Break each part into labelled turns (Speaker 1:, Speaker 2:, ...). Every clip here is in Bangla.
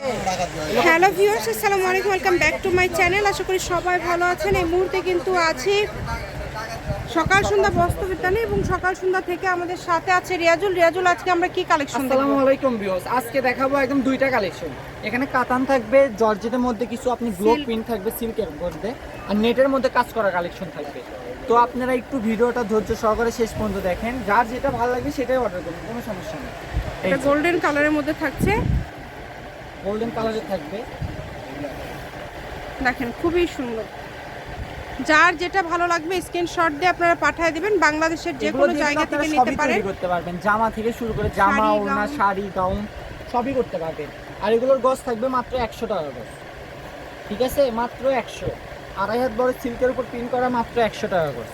Speaker 1: হ্যালো ভিউয়ার্স আসসালামু আলাইকুম welcome back to my channel. আশা করি সবাই ভালো আছেন। এই মুহূর্তে কিন্তু আছি সকাল সন্ধ্যা বস্ত্রবিতানে এবং সকাল সন্ধ্যা থেকে আমাদের সাথে আছে রিয়াজুল। রিয়াজুল আজকে আমরা কি কালেকশন দেখব?
Speaker 2: আসসালামু আলাইকুম ভিউয়ার্স আজকে দেখাবো একদম দুইটা কালেকশন এখানে কাতান থাকবে জর্জেটের মধ্যে কিছু আপনি গ্লো প্রিন্ট থাকবে সিল্কের মধ্যে আর নেটের মধ্যে কাজ করা কালেকশন থাকবে। তো আপনারা একটু ভিডিওটা ধৈর্য সহকারে শেষ পর্যন্ত দেখেন। যার যেটা ভালো লাগবে সেটাই অর্ডার করুন কোনো সমস্যা নেই।
Speaker 1: এটা গোল্ডেন কালারের মধ্যে থাকছে।
Speaker 2: গোল্ডেন কালারের থাকবে।
Speaker 1: দেখেন খুবই সুন্দর। যার যেটা ভালো লাগবে স্ক্রিনশট দিয়ে আপনারা পাঠিয়ে দিবেন। বাংলাদেশের যে কোনো জায়গা থেকে নিতে পারেন।
Speaker 2: করতে পারবেন। জামা থেকে শুরু করে জামা ওড়না শাড়ি গাউন সবই করতে পারবেন। আর এগুলোর গজ থাকবে মাত্র একশো টাকা গজ। ঠিক আছে? মাত্র একশো। আড়াই হাত বড় সিল্কের উপর প্রিন্ট করা মাত্র একশো টাকা গজ।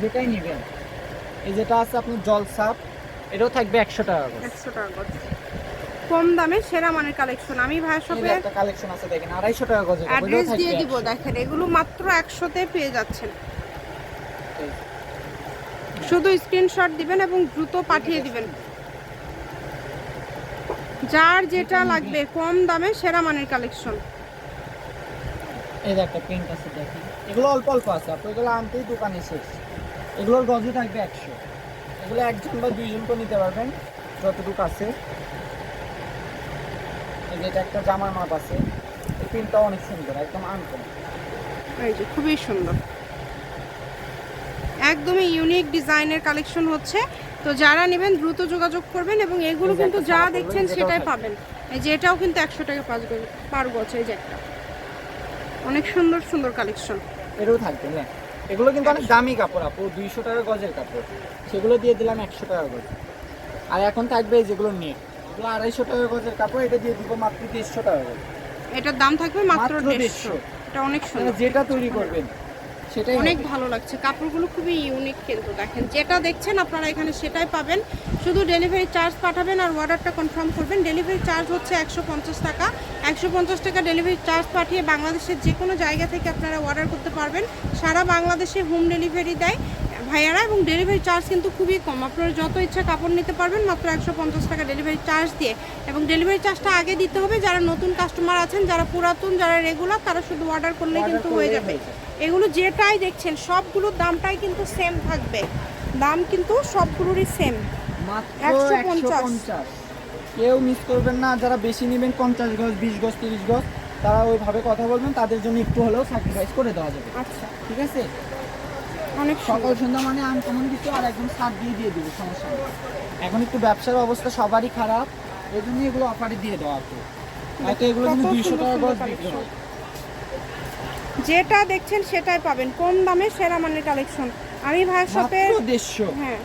Speaker 2: যেটাই নেবেন। এই যেটা আছে আপনি জলসাপ এটাও থাকবে একশো টাকা গজ।
Speaker 1: একশো টাকা করে। কম দামে সেরা মানের কালেকশন আমি ভাইয়ের শপে
Speaker 2: একটা কালেকশন আছে দেখেন আড়াইশো টাকা গজ
Speaker 1: অ্যাড্রেস দিয়ে দিব দেখেন এগুলো মাত্র একশোতে পেয়ে যাচ্ছেন। শুধু স্ক্রিনশট দিবেন এবং দ্রুত পাঠিয়ে দিবেন। যার যেটা লাগবে কম দামে সেরা মানের কালেকশন
Speaker 2: এই একটা প্রিন্ট আছে দেখেন। এগুলো অল্প অল্প আছে আপনি এগুলো আনতেই দোকানে শেষ। এগুলোর গজও থাকবে একশো। এগুলো একজন বা দুইজন করে নিতে পারবেন যতটুকু আছে। এটা একটা জামার মাপ আছে। এই প্রিন্টটা অনেক সুন্দর একদম আনকম
Speaker 1: এই যে খুবই সুন্দর। একদমই ইউনিক ডিজাইনের কালেকশন হচ্ছে। তো যারা নেবেন দ্রুত যোগাযোগ করবেন এবং এগুলো কিন্তু যা দেখছেন সেটাই পাবেন। এই যে এটাও কিন্তু একশো টাকা পাঁচ গজ পার গজ এই যে একটা। অনেক সুন্দর সুন্দর কালেকশন
Speaker 2: এরও থাকবে হ্যাঁ এগুলো কিন্তু অনেক দামি কাপড় আপু দুইশো টাকা গজের কাপড়। সেগুলো দিয়ে দিলাম একশো টাকা গজ। আর এখন থাকবে যেগুলো নেট এগুলো আড়াইশো টাকা গজের কাপড় এটা দিয়ে দিব মাত্র দেড়শো টাকা গজ
Speaker 1: এটার দাম থাকবে মাত্র দেড়শো। এটা অনেক সুন্দর।
Speaker 2: যেটা তৈরি করবেন সেটাই
Speaker 1: অনেক ভালো লাগছে। কাপড়গুলো খুবই ইউনিক কিন্তু দেখেন যেটা দেখছেন আপনারা এখানে সেটাই পাবেন। শুধু ডেলিভারি চার্জ পাঠাবেন আর অর্ডারটা কনফার্ম করবেন। ডেলিভারি চার্জ হচ্ছে একশো পঞ্চাশ টাকা। একশো পঞ্চাশ টাকা ডেলিভারি চার্জ পাঠিয়ে বাংলাদেশের যে কোনো জায়গা থেকে আপনারা অর্ডার করতে পারবেন। সারা বাংলাদেশে হোম ডেলিভারি দেয়। ভাইয়ারা এবং ডেলিভারি চার্জ কিন্তু খুবই কম। আপনারা যত ইচ্ছা কাপড় নিতে পারবেন মাত্র একশো পঞ্চাশ টাকা ডেলিভারি চার্জ দিয়ে। এবং ডেলিভারি চার্জটা আগে দিতে হবে। যারা নতুন কাস্টমার আছেন যারা পুরাতন যারা রেগুলার তারা শুধু অর্ডার করলে কিন্তু হয়ে যাবে। এগুলো যেটাই দেখছেন সবগুলোর দামটাই কিন্তু সেম থাকবে। দাম কিন্তু সবগুলোরই সেম
Speaker 2: মাত্র একশো পঞ্চাশ। কেউ মিস করবেন না। যারা বেশি নেবেন পঞ্চাশ গজ বিশ গজ তিরিশ গজ তারা ওইভাবে কথা বলবেন। তাদের জন্য একটু হলেও স্যাক্রিফাইস করে দেওয়া যাবে।
Speaker 1: আচ্ছা।
Speaker 2: ঠিক আছে?
Speaker 1: অনেক
Speaker 2: সকাল সন্ধ্যা মানে আনকমন কিছু আর একদম সাত দিয়ে দিয়ে দেবো সমস্যা নেই। এখন একটু ব্যবসার অবস্থা সবারই খারাপ এই জন্য এগুলো অফারে দিয়ে দেওয়া আছে। হয়তো এগুলো কিন্তু দুইশো টাকা গজ বিক্রি হয়
Speaker 1: যেটা দেখছেন সেটাই পাবেন কম দামে সেরা মানের কালেকশন আমি ভাইয়ের
Speaker 2: সাথে দেড়শো।
Speaker 1: হ্যাঁ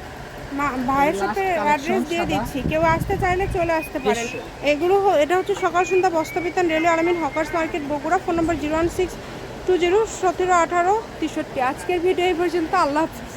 Speaker 1: ভাইয়ের সাথে অ্যাড্রেস দিয়ে দিচ্ছি। কেউ আসতে চাইলে চলে আসতে পারেন। এগুলো এটা হচ্ছে সকাল সন্ধ্যা বস্ত্রবিতান রেলওয়ে আলমিন hawkers market Bogura phone number zero one six. Two zero সতেরো আঠারো তেষট্টি। আজকের ভিডিও এই পর্যন্ত আল্লাহ হাফিজ।